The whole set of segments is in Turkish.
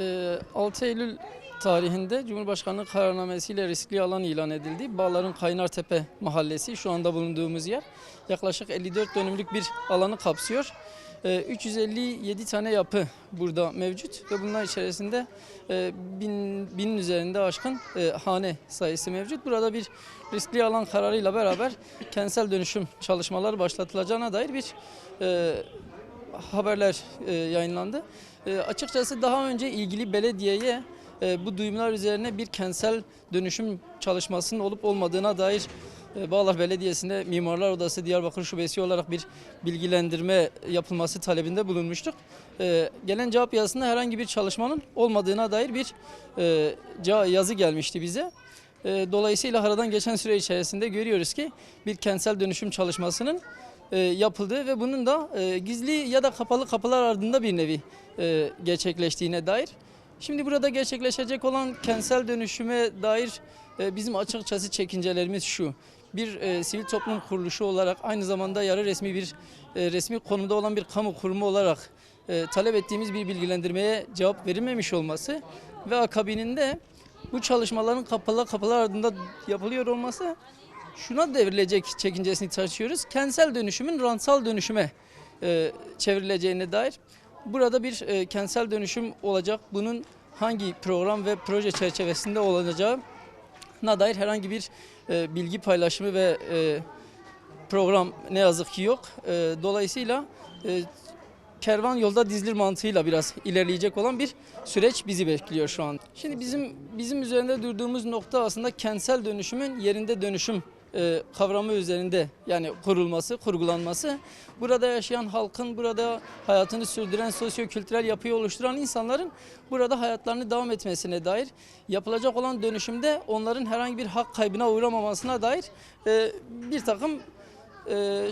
Ee, 6 Eylül tarihinde Cumhurbaşkanlığı kararnamesiyle riskli alan ilan edildi. Bağların Kaynartepe mahallesi şu anda bulunduğumuz yer. Yaklaşık 54 dönümlük bir alanı kapsıyor. Ee, 357 tane yapı burada mevcut ve bunlar içerisinde e, bin, binin üzerinde aşkın e, hane sayısı mevcut. Burada bir riskli alan kararıyla beraber kentsel dönüşüm çalışmaları başlatılacağına dair bir e, haberler yayınlandı. E, açıkçası daha önce ilgili belediyeye e, bu duyumlar üzerine bir kentsel dönüşüm çalışmasının olup olmadığına dair e, Bağlar Belediyesi'nde Mimarlar Odası Diyarbakır Şubesi olarak bir bilgilendirme yapılması talebinde bulunmuştuk. E, gelen cevap yazısında herhangi bir çalışmanın olmadığına dair bir e, yazı gelmişti bize. E, Dolayısıyla aradan geçen süre içerisinde görüyoruz ki bir kentsel dönüşüm çalışmasının e, yapıldığı ve bunun da e, gizli ya da kapalı kapılar ardında bir nevi e, gerçekleştiğine dair. Şimdi burada gerçekleşecek olan kentsel dönüşüme dair e, bizim açıkçası çekincelerimiz şu. Bir e, sivil toplum kuruluşu olarak aynı zamanda yarı resmi bir e, resmi konumda olan bir kamu kurumu olarak e, talep ettiğimiz bir bilgilendirmeye cevap verilmemiş olması ve akabininde bu çalışmaların kapalı kapılar ardında yapılıyor olması şuna devrilecek çekincesini taşıyoruz. Kentsel dönüşümün rantsal dönüşüme e, çevrileceğine dair. Burada bir e, kentsel dönüşüm olacak. Bunun hangi program ve proje çerçevesinde olacağına dair herhangi bir e, bilgi paylaşımı ve e, program ne yazık ki yok. E, dolayısıyla e, kervan yolda dizilir mantığıyla biraz ilerleyecek olan bir süreç bizi bekliyor şu an. Şimdi bizim bizim üzerinde durduğumuz nokta aslında kentsel dönüşümün yerinde dönüşüm e, kavramı üzerinde yani kurulması, kurgulanması. Burada yaşayan halkın, burada hayatını sürdüren sosyo-kültürel yapıyı oluşturan insanların burada hayatlarını devam etmesine dair yapılacak olan dönüşümde onların herhangi bir hak kaybına uğramamasına dair e, bir takım e,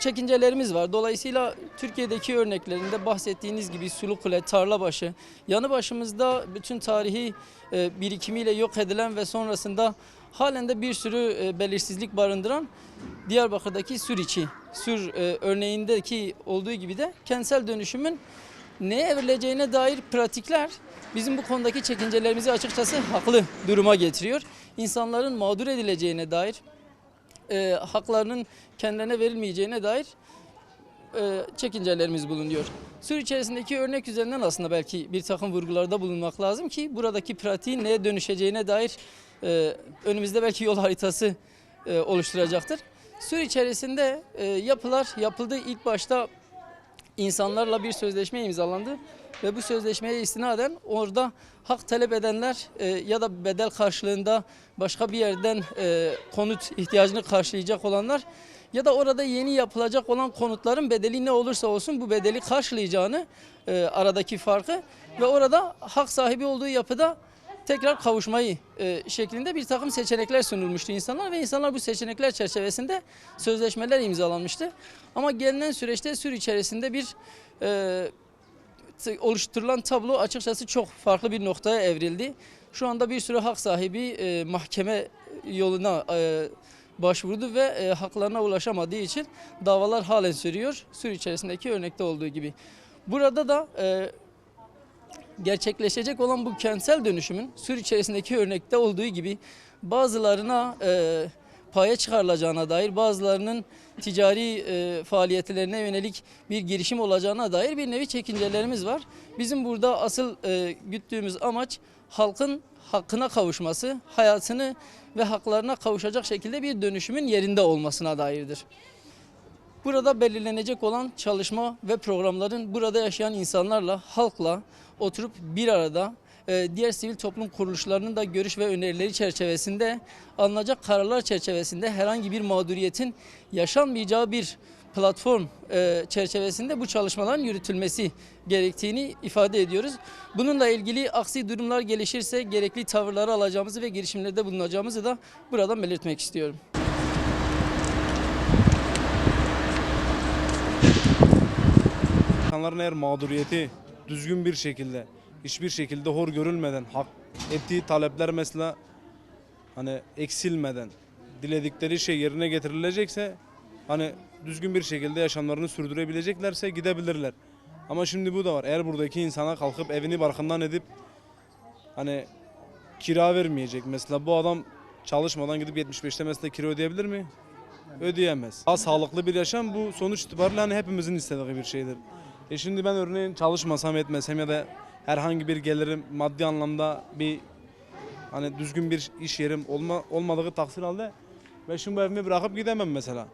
çekincelerimiz var. Dolayısıyla Türkiye'deki örneklerinde bahsettiğiniz gibi Sulukule, Tarlabaşı, yanı başımızda bütün tarihi e, birikimiyle yok edilen ve sonrasında halen de bir sürü e, belirsizlik barındıran Diyarbakır'daki Suriçi, Sür e, örneğindeki olduğu gibi de kentsel dönüşümün neye evrileceğine dair pratikler bizim bu konudaki çekincelerimizi açıkçası haklı duruma getiriyor. İnsanların mağdur edileceğine dair e, haklarının kendilerine verilmeyeceğine dair e, çekincelerimiz bulunuyor. Sur içerisindeki örnek üzerinden aslında belki bir takım vurgularda bulunmak lazım ki buradaki pratiğin neye dönüşeceğine dair e, önümüzde belki yol haritası e, oluşturacaktır. Sur içerisinde e, yapılar yapıldı. İlk başta insanlarla bir sözleşme imzalandı ve bu sözleşmeye istinaden orada hak talep edenler e, ya da bedel karşılığında başka bir yerden e, konut ihtiyacını karşılayacak olanlar ya da orada yeni yapılacak olan konutların bedeli ne olursa olsun bu bedeli karşılayacağını e, aradaki farkı ve orada hak sahibi olduğu yapıda tekrar kavuşmayı e, şeklinde bir takım seçenekler sunulmuştu insanlar ve insanlar bu seçenekler çerçevesinde sözleşmeler imzalanmıştı. Ama gelinen süreçte sür içerisinde bir e, oluşturulan tablo açıkçası çok farklı bir noktaya evrildi. Şu anda bir sürü hak sahibi e, mahkeme yoluna e, başvurdu ve e, haklarına ulaşamadığı için davalar halen sürüyor. Sür içerisindeki örnekte olduğu gibi. Burada da e, gerçekleşecek olan bu kentsel dönüşümün Sür içerisindeki örnekte olduğu gibi bazılarına e, paya çıkarılacağına dair bazılarının ticari e, faaliyetlerine yönelik bir girişim olacağına dair bir nevi çekincelerimiz var. Bizim burada asıl e, güttüğümüz amaç halkın hakkına kavuşması, hayatını ve haklarına kavuşacak şekilde bir dönüşümün yerinde olmasına dairdir. Burada belirlenecek olan çalışma ve programların burada yaşayan insanlarla, halkla oturup bir arada e, diğer sivil toplum kuruluşlarının da görüş ve önerileri çerçevesinde alınacak kararlar çerçevesinde herhangi bir mağduriyetin yaşanmayacağı bir platform e, çerçevesinde bu çalışmaların yürütülmesi gerektiğini ifade ediyoruz. Bununla ilgili aksi durumlar gelişirse gerekli tavırları alacağımızı ve girişimlerde bulunacağımızı da buradan belirtmek istiyorum. İnsanların eğer mağduriyeti düzgün bir şekilde, hiçbir şekilde hor görülmeden, hak ettiği talepler mesela hani eksilmeden, diledikleri şey yerine getirilecekse hani düzgün bir şekilde yaşamlarını sürdürebileceklerse gidebilirler. Ama şimdi bu da var. Eğer buradaki insana kalkıp evini barkından edip hani kira vermeyecek mesela bu adam çalışmadan gidip 75'te mesela kira ödeyebilir mi? Ödeyemez. Daha sağlıklı bir yaşam bu sonuç itibariyle hani hepimizin istediği bir şeydir. E şimdi ben örneğin çalışmasam etmesem ya da herhangi bir gelirim maddi anlamda bir hani düzgün bir iş yerim olma, olmadığı takdir halde ve şimdi bu evimi bırakıp gidemem mesela.